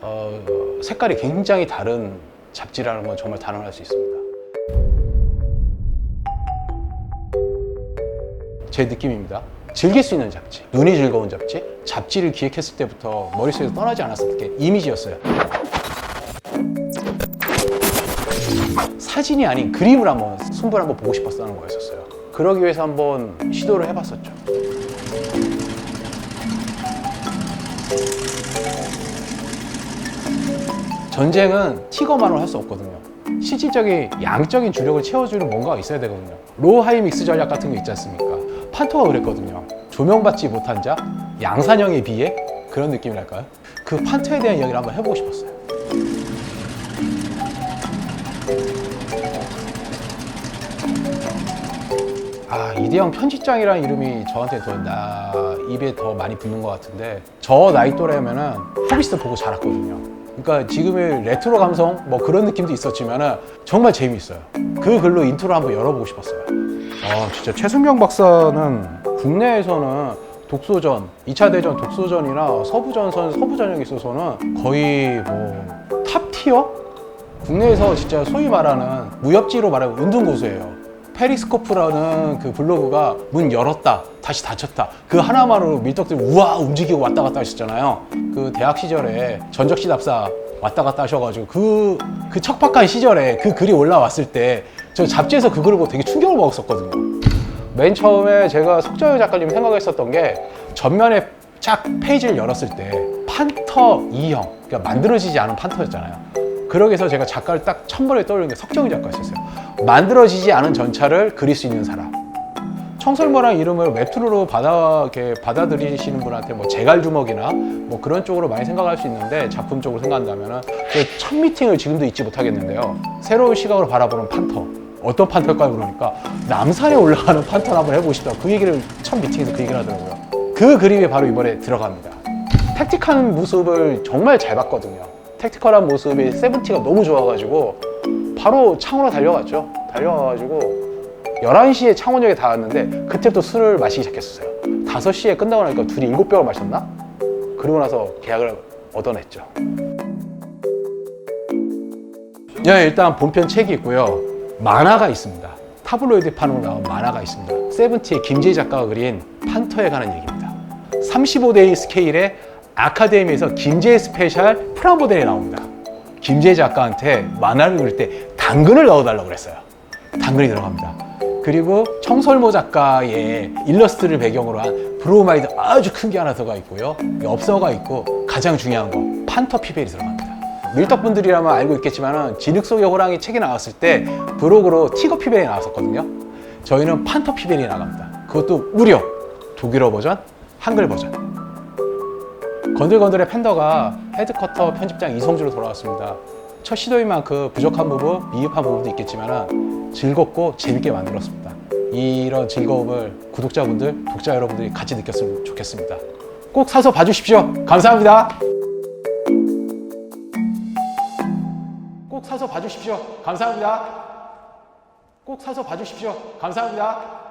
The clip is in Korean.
어, 색깔이 굉장히 다른 잡지라는 건 정말 단언할 수 있습니다. 제 느낌입니다. 즐길 수 있는 잡지, 눈이 즐거운 잡지, 잡지를 기획했을 때부터 머릿속에서 떠나지 않았을 게 이미지였어요. 사진이 아닌 그림을 한번 손을 한번 보고 싶었다는 거였었어요. 그러기 위해서 한번 시도를 해봤었죠. 전쟁은 티거만으로 할 수 없거든요. 실질적인 양적인 주력을 채워주는 뭔가가 있어야 되거든요. 로우 하이 믹스 전략 같은 게 있지 않습니까? 판토가 그랬거든요. 조명받지 못한 자, 양산형에 비해 그런 느낌이랄까요? 그 판토에 대한 이야기를 한번 해보고 싶었어요. 아 이대형 편집장이라는 이름이 저한테 더 나 입에 더 많이 붙는 것 같은데 저 나이 또래면은 호비스 보고 자랐거든요. 그러니까 지금의 레트로 감성 뭐 그런 느낌도 있었지만은 정말 재미있어요. 그 글로 인트로 한번 열어보고 싶었어요. 아 진짜 최순경 박사는 국내에서는 독소전, 2차 대전 독소전이나 서부전선, 서부전역에 있어서는 거의 뭐 탑 티어? 국내에서 진짜 소위 말하는 무협지로 말하면 은둔고수예요. 페리스코프라는 그 블로그가 문 열었다 다시 닫혔다. 그 하나만으로 밀떡들이 우와 움직이고 왔다 갔다 하셨잖아요. 그 대학 시절에 전적시 답사 왔다 갔다 하셔가지고 그, 그 척박한 시절에 그 글이 올라왔을 때 저 잡지에서 그 글을 보고 되게 충격을 먹었었거든요. 맨 처음에 제가 속정현 작가님 생각했었던 게 전면에 쫙 페이지를 열었을 때 판터 2형 그러니까 만들어지지 않은 판터였잖아요. 그러기 위해서 제가 작가를 딱 천번에 떠올리는 게 석정희 작가였어요. 만들어지지 않은 전차를 그릴 수 있는 사람. 청설모란 이름을 웹툰으로 받아, 이렇게 받아들이시는 분한테 뭐 제갈 주먹이나 뭐 그런 쪽으로 많이 생각할 수 있는데 작품 쪽으로 생각한다면은 그첫 미팅을 지금도 잊지 못하겠는데요. 새로운 시각으로 바라보는 판터. 어떤 판터일까요? 그러니까 남산에 올라가는 판터를 한번 해보고 싶다. 그 얘기를 첫 미팅에서 그 얘기를 하더라고요. 그 그림이 바로 이번에 들어갑니다. 택틱한 모습을 정말 잘 봤거든요. 택티컬한 모습이 세븐티가 너무 좋아가지고 바로 창원으로 달려갔죠. 달려가가지고 11시에 창원역에 닿았는데 그때부터 술을 마시기 시작했어요. 5시에 끝나고 나니까 둘이 7병을 마셨나? 그러고 나서 계약을 얻어냈죠. 네, 일단 본편 책이 있고요. 만화가 있습니다. 타블로이드 판으로 나온 만화가 있습니다. 세븐티의 김재희 작가가 그린 판터에 관한 얘기입니다. 35대1 스케일의 아카데미에서 김재희 스페셜 프라모델이 나옵니다. 김재희 작가한테 만화를 그릴 때 당근을 넣어달라고 그랬어요. 당근이 들어갑니다. 그리고 청설모 작가의 일러스트를 배경으로 한 브로마이드 아주 큰 게 하나 들어가 있고요. 엽서가 있고 가장 중요한 거 판터 피벨이 들어갑니다. 밀떡분들이라면 알고 있겠지만 진흙 속의 호랑이 책이 나왔을 때 브록으로 티거 피벨이 나왔었거든요. 저희는 판터 피벨이 나갑니다. 그것도 무려 독일어 버전, 한글 버전. 건들건들의 팬더가 헤드커터 편집장 이성주로 돌아왔습니다. 첫 시도인 만큼 부족한 부분, 미흡한 부분도 있겠지만 즐겁고 재밌게 만들었습니다. 이런 즐거움을 구독자분들, 독자 여러분들이 같이 느꼈으면 좋겠습니다. 꼭 사서 봐주십시오. 감사합니다. 꼭 사서 봐주십시오. 감사합니다. 꼭 사서 봐주십시오. 감사합니다.